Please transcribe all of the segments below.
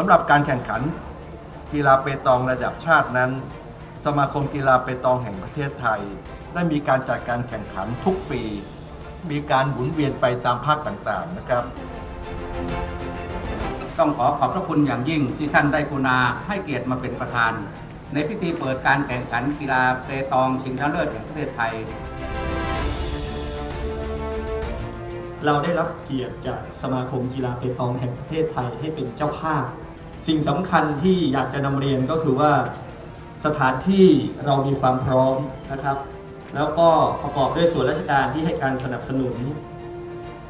สำหรับการแข่งขันกีฬาเปตองระดับชาตินั้น สมาคมกีฬาเปตองแห่งประเทศไทย ได้มีการจัดการแข่งขันทุกปี มีการหมุนเวียนไปตามภาคต่างๆนะครับ ต้องขอขอบพระคุณอย่างยิ่งที่ท่านได้กรุณาให้เกียรติมาเป็นประธาน ในพิธีเปิดการแข่งขันกีฬาเปตองชิงชนะเลิศแห่งประเทศไทย เราได้รับเกียรติจากสมาคมกีฬาเปตองแห่งประเทศไทยให้เป็นเจ้าภาพ สิ่งสำคัญที่อยากจะนำเรียนก็คือว่าสถานที่เรามีความพร้อมนะครับ แล้วก็ประกอบด้วยส่วนราชการที่ให้การสนับสนุน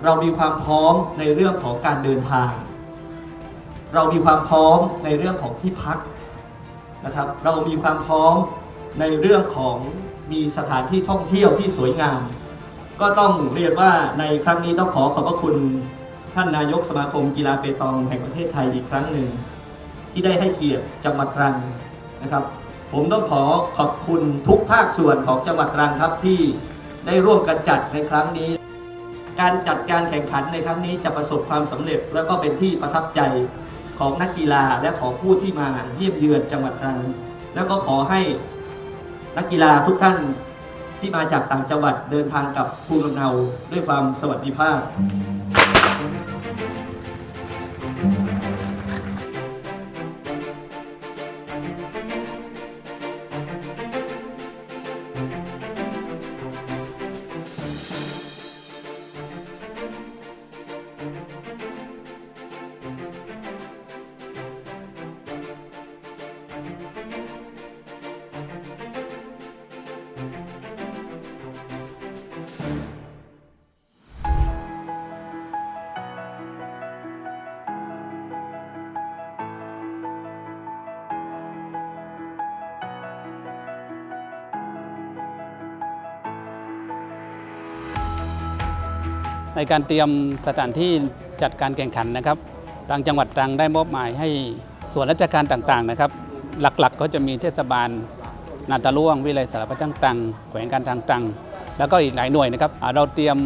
เรามีความพร้อมในเรื่องของการเดินทาง เรามีความพร้อมในเรื่องของที่พักนะครับ เรามีความพร้อมในเรื่องของมีสถานที่ท่องเที่ยวที่สวยงาม ก็ต้องเรียนว่าในครั้งนี้ต้องขอขอบพระคุณท่านนายกสมาคมกีฬาเปตองแห่งประเทศไทยอีกครั้งหนึ่ง ที่ได้ให้เกียรติจังหวัดตรังนะครับ ผมต้องขอขอบคุณทุกภาคส่วนของจังหวัดตรังครับที่ได้ร่วมกันจัดในครั้งนี้ การจัดการแข่งขันในครั้งนี้จะประสบความสำเร็จ แล้วก็เป็นที่ประทับใจของนักกีฬาและของผู้ที่มาเยี่ยมเยือนจังหวัดตรัง แล้วก็ขอให้นักกีฬาทุกท่านที่มาจากต่างจังหวัดเดินทางกลับภูมิลำเนาด้วยความสวัสดิภาพ ในการเตรียมสถานที่จัดการแข่งขันนะครับทางจังหวัดตรังได้มอบหมายให้ส่วนราชการต่างๆนะครับ หลักๆก็จะมีเทศบาล นาตาล่วง วิเลยสารพัดจังตรังแขวงการทางตรัง แล้วก็อีกหลายหน่วยนะครับเราเตรียม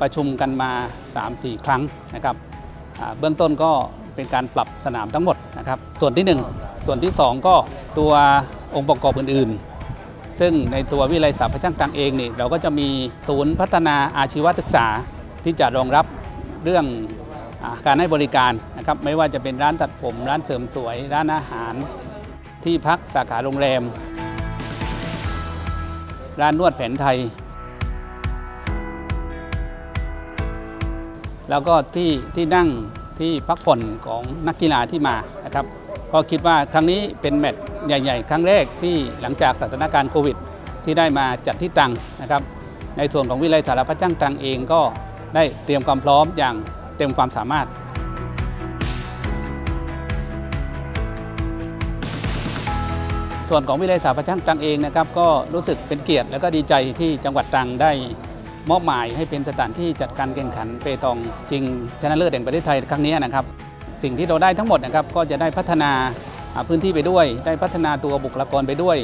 ประชุมกันมา 3-4 ครั้งนะครับเบื้องต้นก็เป็นการปรับสนามทั้งหมดนะครับ ส่วนที่ 1 ส่วนที่ 2 ก็ตัวองค์ประกอบอื่นๆ ซึ่งในตัววิเลยสารพัดจังตรังเองนี่เราก็จะมีศูนย์พัฒนาอาชีวศึกษา ที่จะรองรับเรื่องอการให้บริการนะครับไม่ว่าจะเป็นร้านตัดผม ร้านเสริมสวย ร้านอาหาร ที่พักสาขาโรงแรม ร้านนวดแผนไทย แล้วก็ที่ที่นั่งที่พักผ่อนของนักกีฬาที่มานะครับก็คิดว่าครั้งนี้เป็นแมตช์ใหญ่ ๆ ครั้งแรกที่หลังจากสถานการณ์โควิด ที่ได้มาจัดที่ตรังนะครับ ในส่วนของวิเลยสารพัดจ้างตรังเองก็ ได้เตรียมความพร้อมอย่างเต็มความสามารถส่วนของวิเลยสารพัดจ้างตรังเองนะครับก็รู้สึกเป็นเกียรติและก็ดีใจที่จังหวัดตรังได้มอบหมายให้เป็นสถานที่จัดการแข่งขันเปตองจริงชนะเลิศแห่งประเทศไทยครั้งนี้นะครับ สิ่งที่เราได้ทั้งหมดนะครับก็จะได้พัฒนาพื้นที่ไปด้วย ได้พัฒนาตัวบุคลากรไปด้วย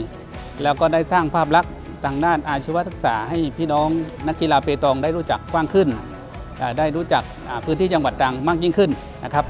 แล้วก็ได้สร้างภาพลักษณ์ทางด้านอาชีวศึกษาให้พี่น้องนักกีฬาเปตองได้รู้จักกว้างขึ้น ได้รู้จักพื้นที่จังหวัดตรังมากยิ่งขึ้นนะครับ